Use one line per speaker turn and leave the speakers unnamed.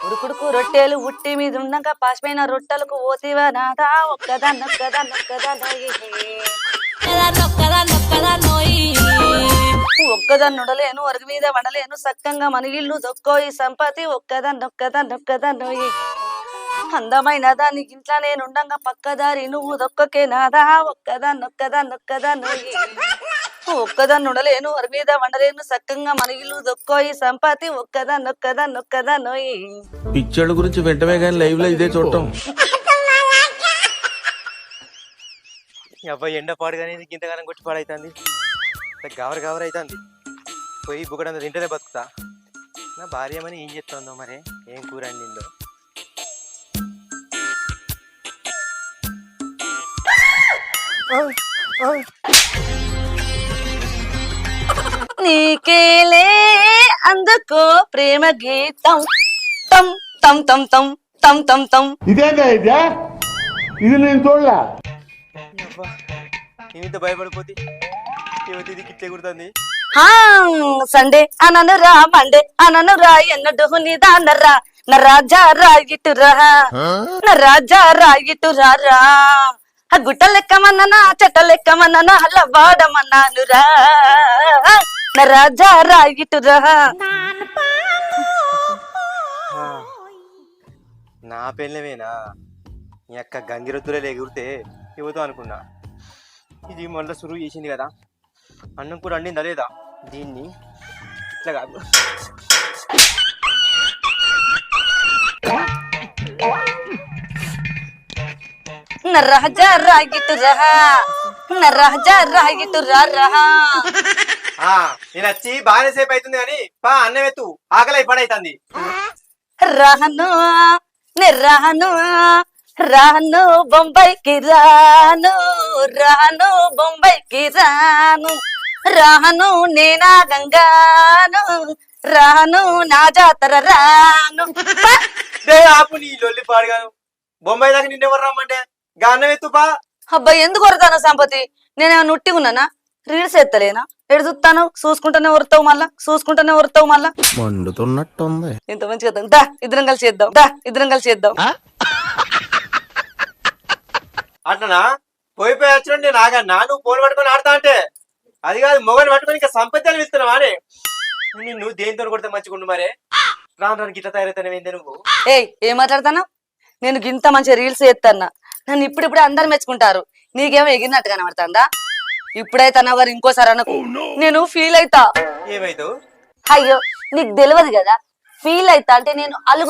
ఉరుకుడుకు రొట్టెలు ఉట్టి మీద ఉండగా పాసిపోయిన రొట్టెలకు పోతేవా నాదా? ఒక్కదా నొక్కదా నొక్కదా ఒక్కదా నుడలేను ఒరుగు మీద వండలేను సక్కంగా మనగిళ్ళు దొక్కోయి సంపతి ఒక్కదా నొక్కదా నొక్కదా నోయి? అందమైన దాని ఇంట్లో నేనుండగా పక్కదారి నువ్వు దొక్కకే నాదా? ఒక్కదా నొక్కదా నొక్కదా నోయి? ఒక్కదాన్ని ఉండలేను అరుగు మీద వండలేను సక్కంగా మన ఇల్లు దొక్కోయి సంపతి ఒక్కదాన్ని ఒక్కదాన్ని ఒక్కదాన్ని.
పిక్చర్ల గురించి వెంటనే కానీ లైవ్లో ఇదే చూడటం.
అబ్బాయి ఎండ పాడుగానే ఇది ఇంతగానం కొట్టి పాడైతుంది. గవర్ గవర్ అవుతుంది పోయి బుగడంత తింటేనే బతుకుతా. నా భార్య ఏమని ఏం చెప్తుందో మరి ఏం కూర అండిందో
నీకేలే అందుకో ప్రేమ గీతం. తం తం తం తం తం తం తం.
ఇదేందా ఇదే? ఇది నేను చూడలే.
నేనింత భయపడిపోతే? యువతి ఇది గిట్లే కుడుతుంది.
హా సండే అనను రా మండే అనను రా ఎన్నడు నిదానరా నా రాజా రా ఇటు రా. నా రాజా రా ఇటు రా రా. ఆ గుట్ట లెక్కమన్నా చెట్ట లెక్కమన్నా అలా వాడమన్నాను రా. నా రాజా రా ఇటు రా
ఆ, నా పెళ్ళమేనా? నీ అక్క గంగిరొద్దులే ఎగురితే ఇవ్వదు అనుకున్నా. ఇది మళ్ళీ సురువు చేసింది కదా. అన్నం కూడా అండిందా లేదా? దీన్ని ఇట్లా కాదు.
రాజా రా ఇటు రా నా రాజా రా ఇటు రా రా
ఆ, నేను వచ్చి బాగానే సేపు అవుతుంది కానీ పా అన్నం ఎత్తు. ఆకలి పడైతుంది.
రాను నే రాను రాను బొంబాయికి రాను రాను బొంబాయికి రాను. రాను నేనా గంగాను రాను నా జాతర రాను. పా!
ఆపు నీ లొల్లి పాడుగాను. బొంబాయి దాకా నిన్నెవరు రమ్మంటే? గా అన్నం ఎత్తు పా.
అబ్బా ఎందుకు కొడతాను సంపతి? నేనేమో నుట్టి ఉన్నానా? రీల్స్ ఎత్తలేనా? ఎడు చూస్తాను? చూసుకుంటూనే ఉరుతావు మళ్ళా? చూసుకుంటూనే ఉరుతావు మళ్ళా?
మండుతున్నట్టుంది.
ఎంత మంచిగా ఉంది. దా ఇద్దరం కలిసి చేద్దాం. దా ఇద్దరం కలిసి చేద్దాం.
అట్లనా పోయిపోయి వచ్చిన నేను ఆగన్నా నువ్వు ఫోన్ పట్టుకొని ఆడతా అంటే. అది కాదు మొగలు పట్టుకొని ఇంకా సంపత్తి ఇస్తున్నావా అని. నిన్ను దేనితో కొడితే మంచిగా ఉండు మరే. రాను రాను గిట్ల తయారైతానే నువ్వు
ఏయ్ ఏం మాట్లాడతాను నేను గింత మంచి రీల్స్ చేస్తానా నన్ను ఇప్పుడిప్పుడే అందరు మెచ్చుకుంటారు. నీకేమో ఎగిరినట్టు కనబడుతుందా? ఇప్పుడైతే అన్న గారు ఇంకోసారి అనకు. నేను ఫీల్ అయితా.
ఏమైతావు
అయ్యో నీకు తెలియదు కదా. ఫీల్ అయితా అంటే నేను అలుగు